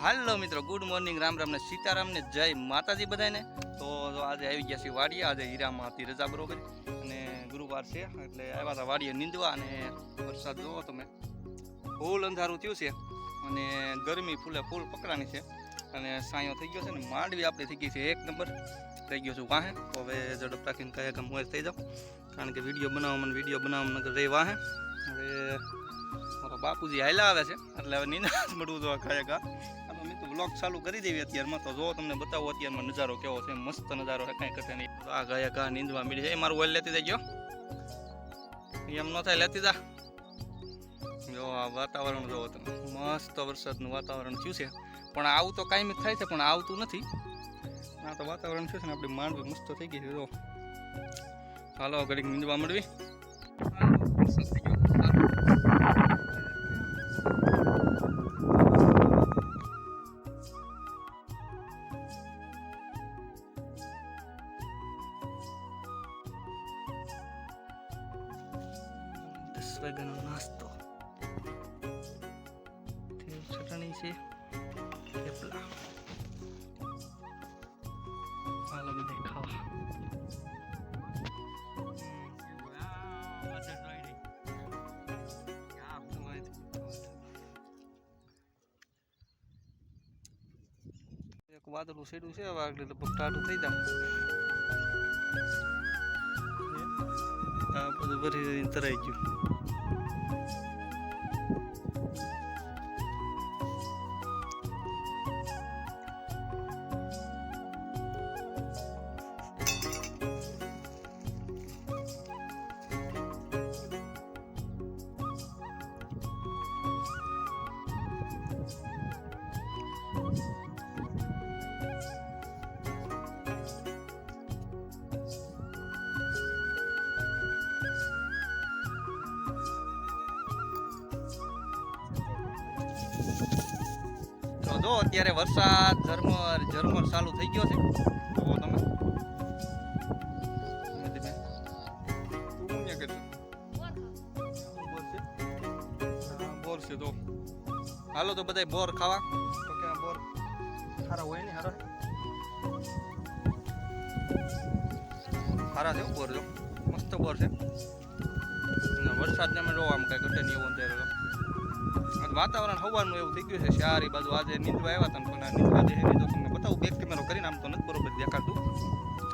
હાલો મિત્રો good morning Ram Ram ને સીતારામ ને જય માતાજી બધાને તો આજે આવી ગયા છે વાડીએ, આજે હીરામાં હતી રજા બરોબર. અને ગુરુવાર છે, એટલે આવ્યા હતા વાડીએ નીંદવા અને વરસાદ જોવો તમે. ફૂલ અંધારું થયું છે અને ગરમી ફૂલે ફૂલ પકડાની છે. અને સાંયો થઈ ગયો છે ને, માંડવી આપણે થઈ ગઈ છે એક નંબર. થઈ ગયો છું વાહે. હવે ઝડપ રાખીને કયા કામ હોય થઈ જાઉં કારણ કે વીડિયો બનાવવા મને વીડિયો બનાવવા નગર રહી વાહે. હવે મારા બાપુજી હાલ્યા આવે છે, એટલે હવે નીંદા જ મળવું જો કયા કા અને મેં તો બ્લોગ ચાલુ કરી દેવી અત્યારમાં. તો જો તમને બતાવો અત્યારમાં નજારો કેવો છે, મસ્ત નજારો છે, કાંઈ કરતા નહીં. આ ગયા કા નીંદવા મળી છે. એ મારું ઓઇલ લેતી જજો એમ ન થાય, લેતી જા. જો આ વાતાવરણ જોવો તમે. મસ્ત વરસાદનું વાતાવરણ થયું છે. પણ આવું તો કાંઈ થાય છે, પણ આવતું નથી. આ તો વાતાવરણ થયું છે ને, આપણી માંડવી મસ્ત થઈ ગઈ છે, જો. હાલો, ઘડીક નીંદવા મળવી વાગ્યાનો નાસ્તો ચટણી છે, થેપલા. હાલો બધે ખાવા. વાદળું સેડું છે, હવે આગળ લગભગ ટાટું થઈ જાય બધું ભરી તરાઈ ગયું. તો જો, અત્યારે વરસાદ, ઝરમર ઝરમર ચાલુ થઈ ગયો છે. તો તમે? બોર તો હાલો તો બધાય બોર ખાવા. તો કે બોર સારા હોય ને હારા. સારા છે બોર, જો. મસ્ત બોર છે. વરસાદને અમે જો આમ કાંઈ ઘટે નહીં એવું વાતાવરણ હવાનું એવું થઈ ગયું છે સારી બાજુ. આજે નીંદવા આવ્યા હતા પણ નીંદવા જે તો તમને બતાવું. બેક કેમેરો કરીને આમ તો નથી બરોબર દેખાતું.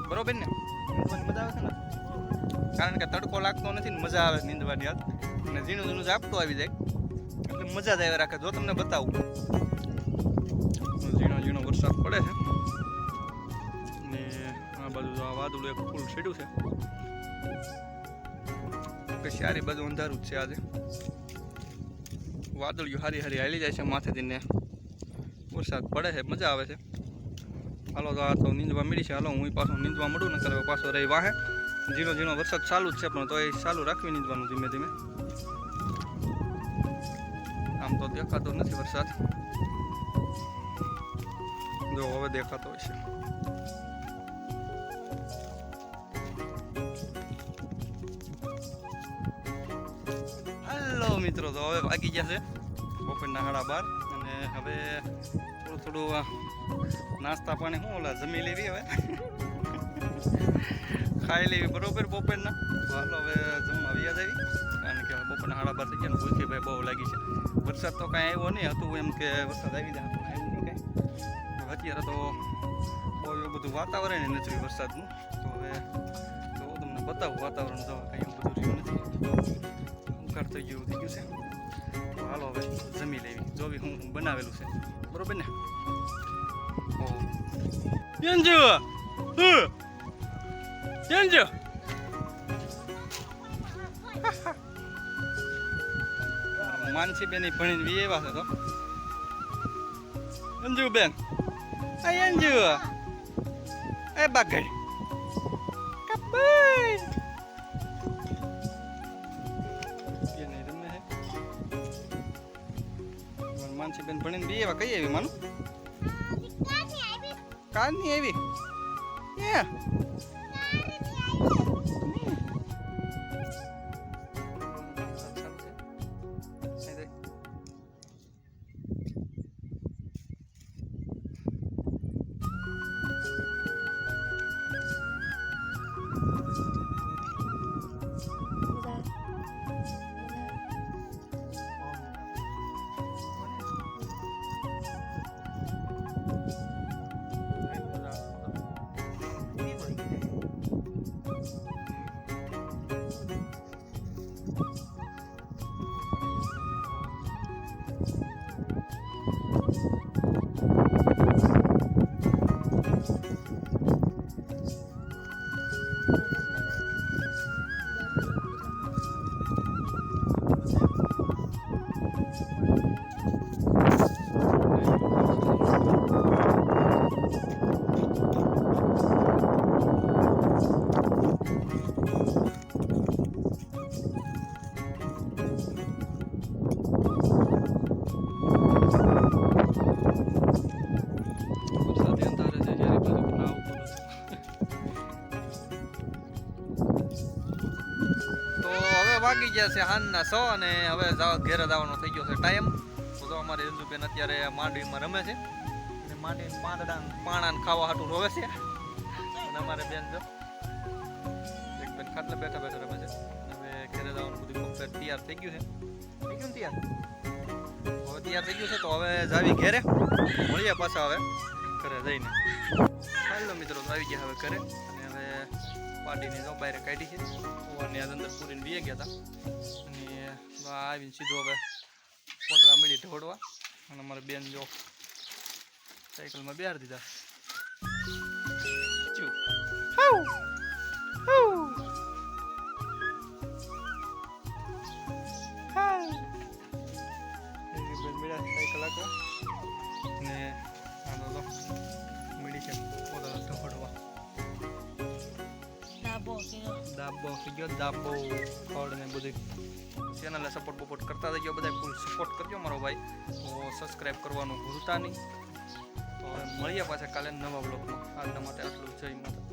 બરોબર ને? નીંદવાની મજા આવે છે ને? કારણ કે તડકો લાગતો નથી ને મજા આવે નીંદવાની યાદ અને ઝીણું ઝીણું ઝાપટું આવી જાય. એટલે મજા જ આવે રાખે. જો તમને બતાવું. ઝીણો ઝીણો વરસાદ પડે છે. ને આ બાજુ આ વાદળું એક ફૂલ છેડ્યું છે. કે સારી બાજુ અંધારું જ છે આજે. વાદળિયું હારી હારી હાલી જાય છે માથેથી ને વરસાદ પડે છે, મજા આવે છે. હાલો તો આ તો નીંદવા મળી છે. હાલો હું પાછું નીંદવા મળું ને કરે પાછો રહી વાહે. ઝીણો ઝીણો વરસાદ ચાલુ જ છે, પણ તો એ ચાલુ રાખવી નીંદવાનું ધીમે ધીમે. આમ તો દેખાતો નથી વરસાદ. જો હવે દેખાતો હશે. મિત્રો, તો હવે વાગી ગયા છે બપોરના સાડા બાર. અને હવે થોડું થોડું નાસ્તા પાણી શું ઓલા જમી લેવી હવે? ખાઈ લેવી, બરોબર બપોરના? હાલો હવે જમવા વ્યા જવી. કારણ કે બપોરના સાડા બાર થઈ ગયા ને ભૂખી ભાઈ બહુ લાગી છે. વરસાદ તો કાંઈ આવ્યો નહીં, હતું એમ કે વરસાદ આવી જાય અત્યારે તો બહુ એવું બધું વાતાવરણ નથી વરસાદનું. તો હવે તો તમને બતાવું વાતાવરણ તો કાંઈ એવું બધું રહ્યું નથી. ઉઘાડ થઈ ગયું થઈ ગયું છે? તો હાલો હવે, જમી લેવી. જોવી હું બનાવેલું છે. બરોબર ને? યંજુ યંજુ માનસી બેન ભણીને વી એવા છે તો. અંજુ બેન? આ અંજુ એ બાગડ. કપાઈ છે માનસી બેન ભણીને બી એવા કઈ આવી માનું? કારની આવી. એ હવે ગયા છે હાનના સો અને હવે ઘેરે જવાનો થઈ ગયો છે ટાઈમ. તો જો અમારી રંજુબેન અત્યારે માંડવીમાં રમે છે. અને માંડવી પાંદડા પાણા ખાવા હાટું રોવે છે. અને અમારે બેન જો એક બેન ખાટલે બેઠા બેઠા રમે છે. હવે ઘેરે જવાનું બધું કમ્પ્લેટ તૈયાર થઈ ગયું છે. થઈ ગયું તૈયાર? હવે તૈયાર થઈ ગયું છે તો હવે જાવી ઘેરે. મળીએ પાછા હવે ઘરે જઈને. હાલો મિત્રો આવી ગયા હવે ઘરે. અને પાર્ટીની જો બહાર કાઢી છે. ઓવરની અંદર પૂરીને બે ગયા હતા. અને આવીને સીધો હવે પોતળા મળી ઢોળવા. અને અમારે બેન જો સાયકલમાં બેહાર દીધા. દાબો ગયો દાબો ખડ ને બધું ચેનલને સપોર્ટ બપોર્ટ કરતા થઈ ગયો બધા ફૂલ સપોર્ટ કરજો મારો ભાઈ. તો સબસ્ક્રાઈબ કરવાનું ભૂલતા નહીં. તો મળીએ પાછા કાલે નવા બ્લોગમાં આજના માટે આટલું જય માતા